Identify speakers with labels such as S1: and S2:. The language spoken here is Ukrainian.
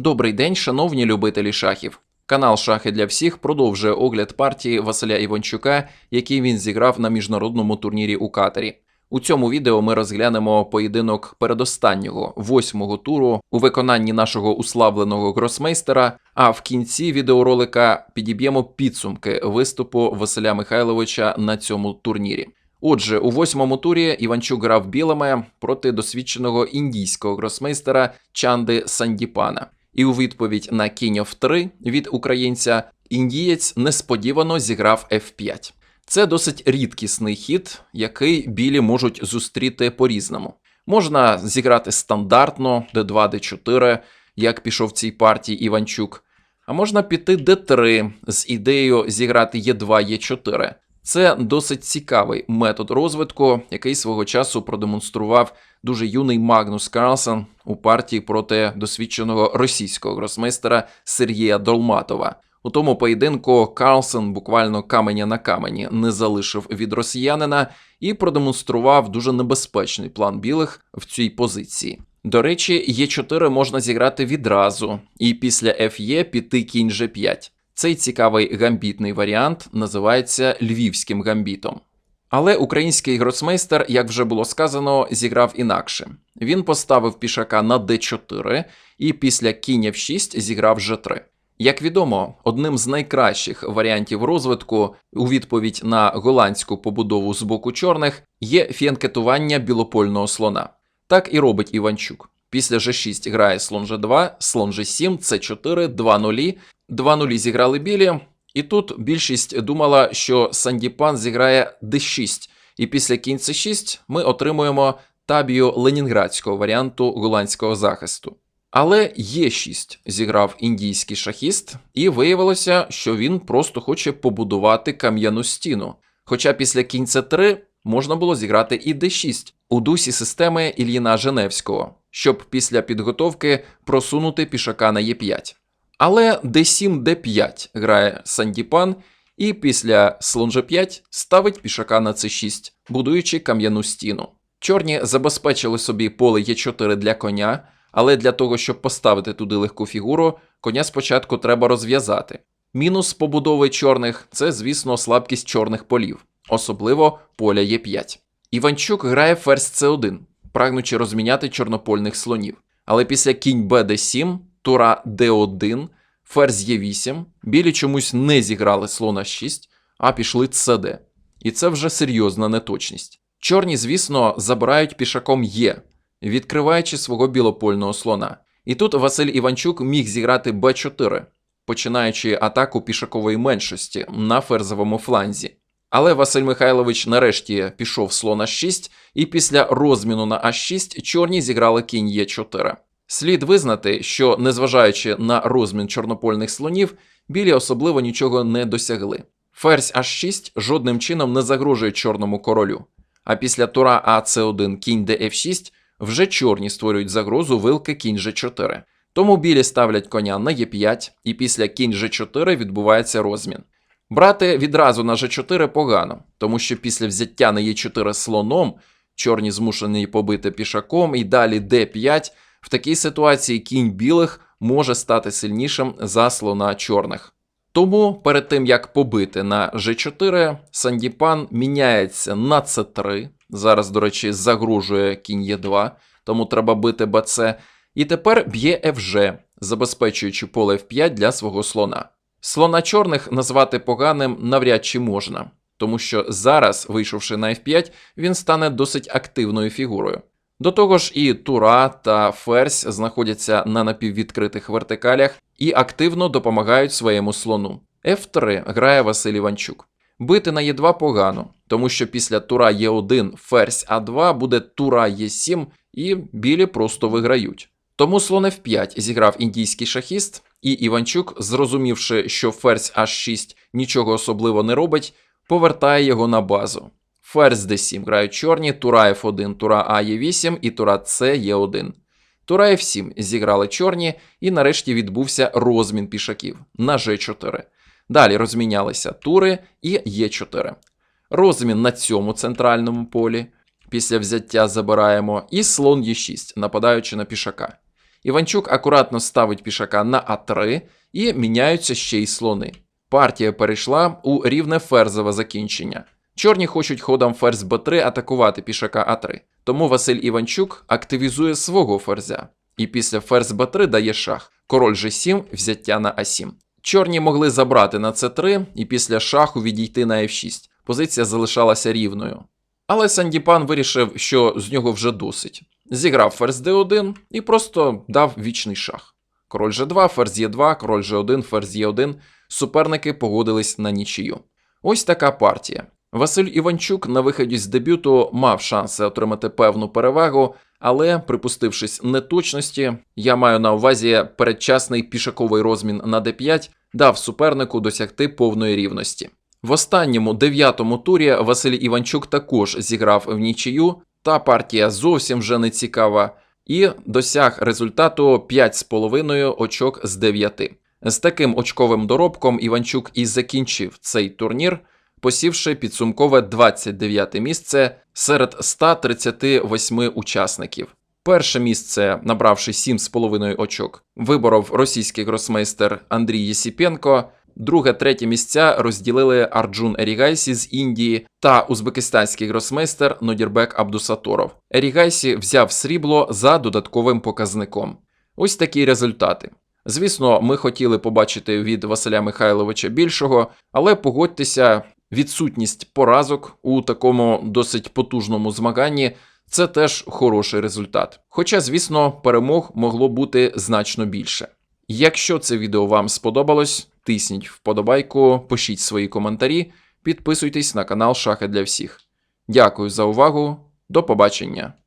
S1: Добрий день, шановні любителі шахів. Канал Шахи для всіх продовжує огляд партії Василя Іванчука, який він зіграв на міжнародному турнірі у Катарі. У цьому відео ми розглянемо поєдинок передостаннього восьмого туру у виконанні нашого уславленого гросмейстера. А в кінці відеоролика підіб'ємо підсумки виступу Василя Михайловича на цьому турнірі. Отже, у восьмому турі Іванчук грав білими проти досвідченого індійського гросмейстера Чанди Сандіпана. І у відповідь на кінь в 3 від українця індієць несподівано зіграв F5. Це досить рідкісний хід, який білі можуть зустріти по-різному. Можна зіграти стандартно d2, d4, як пішов в цій партії Іванчук, а можна піти d3 з ідеєю зіграти e2, e4. Це досить цікавий метод розвитку, який свого часу продемонстрував дуже юний Магнус Карлсон у партії проти досвідченого російського гросмейстера Сергія Долматова. У тому поєдинку Карлсон буквально каменя на камені не залишив від росіянина і продемонстрував дуже небезпечний план білих в цій позиції. До речі, Е4 можна зіграти відразу, і після Ф'є піти кінь G5. Цей цікавий гамбітний варіант називається львівським гамбітом. Але український гросмейстер, як вже було сказано, зіграв інакше. Він поставив пішака на d4 і після кінь в 6 зіграв g3. Як відомо, одним з найкращих варіантів розвитку у відповідь на голландську побудову з боку чорних є фінкетування білопольного слона. Так і робить Іванчук. Після g6 грає слон g2, слон g7, c4, 2 0 2-0 зіграли білі, і тут більшість думала, що Сандіпан зіграє d6, і після кінця 6 ми отримуємо табію ленінградського варіанту голландського захисту. Але е 6 зіграв індійський шахіст, і виявилося, що він просто хоче побудувати кам'яну стіну. Хоча після кінця 3 можна було зіграти і d6 у дусі системи Ільїна Женевського, щоб після підготовки просунути пішака на Е5. Але d7 d5 грає Сандіпан, і після слон g5 ставить пішака на c6, будуючи кам'яну стіну. Чорні забезпечили собі поле Е4 для коня, але для того, щоб поставити туди легку фігуру, коня спочатку треба розв'язати. Мінус побудови чорних це, звісно, слабкість чорних полів, особливо поля Е5. Іванчук грає ферзь С1, прагнучи розміняти чорнопольних слонів. Але після кінь БД7, тура Д1, ферзь Е8, білі чомусь не зіграли слона 6, а пішли ЦД. І це вже серйозна неточність. Чорні, звісно, забирають пішаком Е, відкриваючи свого білопольного слона. І тут Василь Іванчук міг зіграти Б4, починаючи атаку пішакової меншості на ферзовому фланзі. Але Василь Михайлович нарешті пішов слона 6, і після розміну на А6 чорні зіграли кінь Е4. Слід визнати, що, незважаючи на розмін чорнопольних слонів, білі особливо нічого не досягли. Ферзь H6 жодним чином не загрожує чорному королю. А після тура АЦ1 кінь ДФ6 вже чорні створюють загрозу вилки кінь G4. Тому білі ставлять коня на Е5, і після кінь G4 відбувається розмін. Брати відразу на G4 погано, тому що після взяття на Е4 слоном чорні змушені побити пішаком і далі d5. В такій ситуації кінь білих може стати сильнішим за слона чорних. Тому перед тим як побити на G4, Сандіпан міняється на C3. Зараз, до речі, загрожує кінь Е2, тому треба бити БЦ. І тепер б'є FG, забезпечуючи поле F5 для свого слона. Слона чорних назвати поганим навряд чи можна, тому що зараз, вийшовши на F5, він стане досить активною фігурою. До того ж, і Тура та Ферзь знаходяться на напіввідкритих вертикалях і активно допомагають своєму слону. F3 грає Василь Іванчук. Бити на Е2 погано, тому що після Тура Е1 Ферзь А2 буде Тура Е7 і білі просто виграють. Тому слон F5 зіграв індійський шахіст, і Іванчук, зрозумівши, що ферзь H6 нічого особливо не робить, повертає його на базу. Ферзь d7 грають чорні, тура F1, тура А Е8 і тура С Е1. Тура F7 зіграли чорні, і нарешті відбувся розмін пішаків на G4. Далі розмінялися тури і Е4. Розмін на цьому центральному полі. Після взяття забираємо і слон Е6, нападаючи на пішака. Іванчук акуратно ставить пішака на А3 і міняються ще й слони. Партія перейшла у рівне ферзове закінчення. Чорні хочуть ходом ферзь Б3 атакувати пішака А3. Тому Василь Іванчук активізує свого ферзя. І після ферзь Б3 дає шах. Король G7, взяття на А7. Чорні могли забрати на С3 і після шаху відійти на F6. Позиція залишалася рівною. Але Сандіпан вирішив, що з нього вже досить. Зіграв ферзь d1 і просто дав вічний шах. Король G2, ферзь Е2, король G1, ферзь Е1. Суперники погодились на нічию. Ось така партія. Василь Іванчук на виході з дебюту мав шанси отримати певну перевагу, але, припустившись неточності, я маю на увазі передчасний пішаковий розмін на d5, дав супернику досягти повної рівності. В останньому дев'ятому турі Василь Іванчук також зіграв в нічию, та партія зовсім вже не цікава, і досяг результату 5,5 очок з 9. З таким очковим доробком Іванчук і закінчив цей турнір, посівши підсумкове 29 місце серед 138 учасників. Перше місце, набравши 7,5 очок, виборов російський гросмейстер Андрій Єсіпенко. Друге, третє місця розділили Арджун Ерігайсі з Індії та узбекистанський гросмейстер Нодірбек Абдусаторов. Ерігайсі взяв срібло за додатковим показником. Ось такі результати. Звісно, ми хотіли побачити від Василя Михайловича більшого, але погодьтеся, відсутність поразок у такому досить потужному змаганні це теж хороший результат. Хоча, звісно, перемог могло бути значно більше. Якщо це відео вам сподобалось, тисніть вподобайку, пишіть свої коментарі, підписуйтесь на канал Шахи для всіх. Дякую за увагу, до побачення!